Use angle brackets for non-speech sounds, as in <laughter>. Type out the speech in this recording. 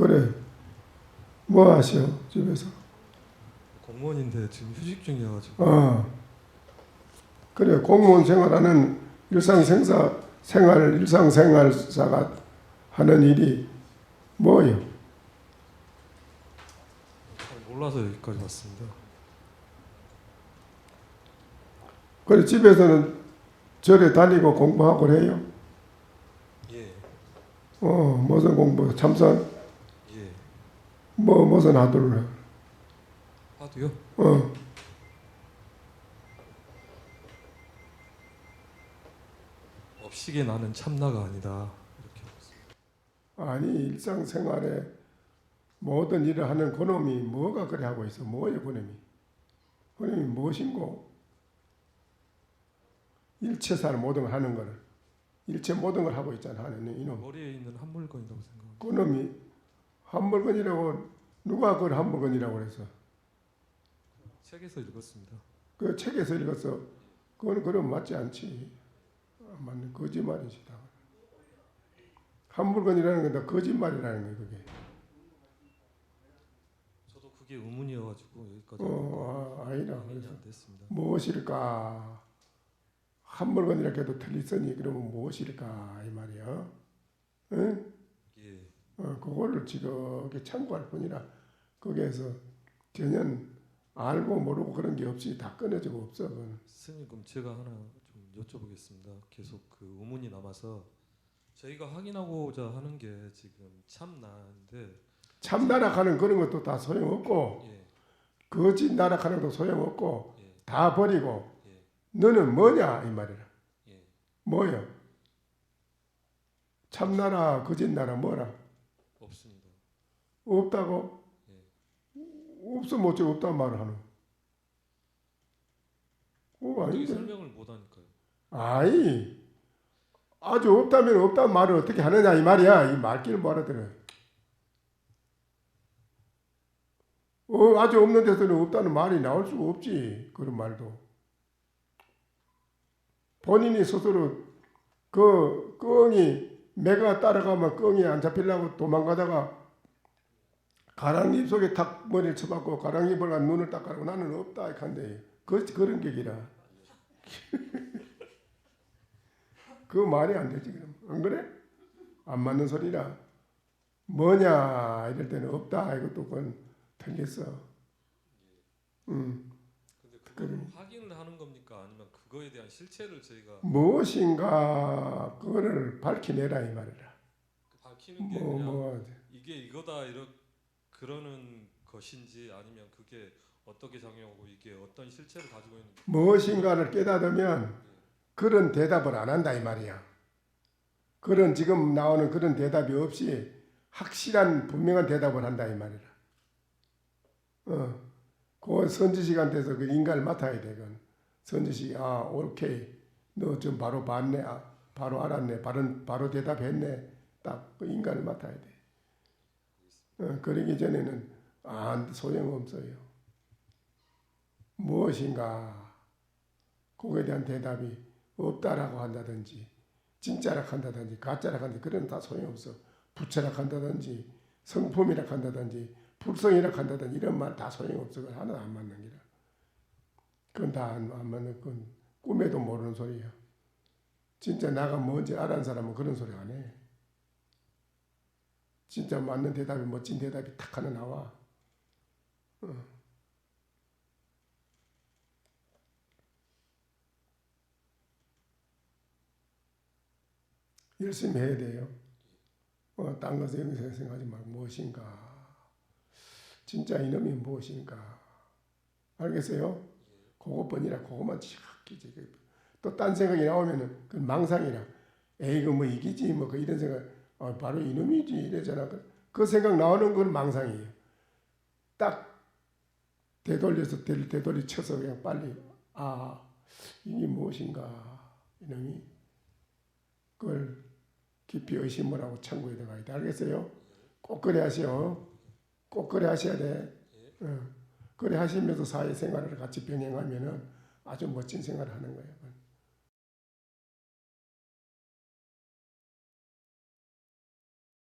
그래. 뭐 하시오 집에서? 공무원인데 지금 휴직 중이어가지고 어. 그래 공무원 생활하는 일상생사 생활 일상생활사가 하는 일이 뭐요? 잘 몰라서 여기까지 왔습니다. 그래 집에서는 절에 다니고 공부하고 그래요. 예, 어 무슨 공부 참선 예. 뭐 무슨 하도를 해? 하도요? 어 업식에 나는 참나가 아니다. 아니 일상생활에 모든 일을 하는 그놈이 뭐가 그래 하고 있어 뭐예요 그놈이 그놈이 무엇인고 일체살 모든 걸 하는 거를 일체 모든 걸 하고 있잖아 하는 이놈 머리에 있는 한 물건이라고 생각합니다. 그놈이 한 물건이라고 누가 그걸 한 물건이라고 그랬어 책에서 읽었습니다. 그 책에서 읽었어 그건 그럼 맞지 않지 아, 맞는 거짓말이지 다. 한 물건이라는 건 다 거짓말이라는 거야 그게 저도 그게 의문이어가지고 여기까지 어 아, 아니라 그래서. 무엇일까? 한 물건이라 해도 틀리서니 그러면 무엇일까 이 말이야. 응? 예, 어, 그거를 지극히 참고할 뿐이라 거기에서 전혀 알고 모르고 그런 게 없이 다 끊어지고 없어. 그건. 스님 그럼 제가 하나 좀 여쭤보겠습니다. 계속 그 의문이 남아서 저희가 확인하고자 하는 게 지금 참나인데 참 나락하는 그런 것도 다 소용없고 예, 거짓 나락하는 것도 소용없고 예, 다 버리고 예, 너는 뭐냐 이 말이라. 예. 뭐요? 참나라 거짓나라 뭐라? 없습니다. 없다고? 없으면 어째 없단 말을 하는? 어, 아닌데. 설명을 못 하니까요. 아이, 아주 없다면 없단 말을 어떻게 하느냐 이 말이야. 이 말귀를 뭐 알아들어. 어, 아주 없는 데서는 없다는 말이 나올 수가 없지. 그런 말도. 본인이 스스로 그 끙이 매가 따라가면 끙이 안 잡히려고 도망가다가 가랑잎 속에 탁 머리를 쳐박고 가랑잎을 간 눈을 딱 가리고 나는 없다 이칸데 그 그런 격이라 <laughs> 그 말이 안 되지 그럼 안 그래? 안 맞는 소리라 뭐냐 이럴 때는 없다 이것도 그건 틀렸어. 음 근데 그거를 확인을 하는 겁니까? 아니면 그거에 대한 실체를 저희가 무엇인가 그거를 밝혀내라 이 말이라. 밝히는 게 뭐 그냥 뭐. 이게 이거다 이러 그러는 것인지 아니면 그게 어떻게 작용하고 이게 어떤 실체를 가지고 있는 무엇인가를 깨닫으면 그런 대답을 안 한다 이 말이야. 그런 지금 나오는 그런 대답이 없이 확실한 분명한 대답을 한다 이 말이라. 어, 그 선지 시간 돼서 그 인간을 맡아야 돼. 그건 선지시 아 오케이. 너좀 바로 봤네, 아, 바로 알았네, 바로 바로 대답했네. 딱 그 인간을 맡아야 돼. 어, 그러기 전에는 아 소용 없어요. 무엇인가? 그거에 대한 대답이 없다라고 한다든지 진짜라 한다든지 가짜라 한다든지 그런 다 소용없어. 부처라 한다든지 성품이라 한다든지 불성이라 한다든지 이런 말 다 소용없어. 하나도 안 맞는 기라 그건 다 안 맞는 건 꿈에도 모르는 소리야 진짜 나가 뭔지 알아는 사람은 그런 소리 안 해 진짜 맞는 대답이 멋진 대답이 탁 하나 나와 어. 열심히 해야 돼요. 어, 딴 것에 생각하지 말고 무엇인가. 진짜 이놈이 무엇인가. 알겠어요? 그것뿐이라 그것만 지키지. 또딴 생각이 나오면은 그 망상이라. 에이 그뭐 이기지 뭐 그 이런 생각. 어, 바로 이놈이지 이래잖아. 그, 그 생각 나오는 건 망상이에요. 딱 되돌려서 되, 되돌리 쳐서 그냥 빨리 아 이게 무엇인가 이놈이 그걸 깊이 의심을 하고 참고에 들어가야 돼. 알겠어요? 꼭 그래 하시오. 꼭 그래 하셔야 돼. 어. 그래 하시면서 사회 생활을 같이 병행하면은 아주 멋진 생활을 하는 거예요.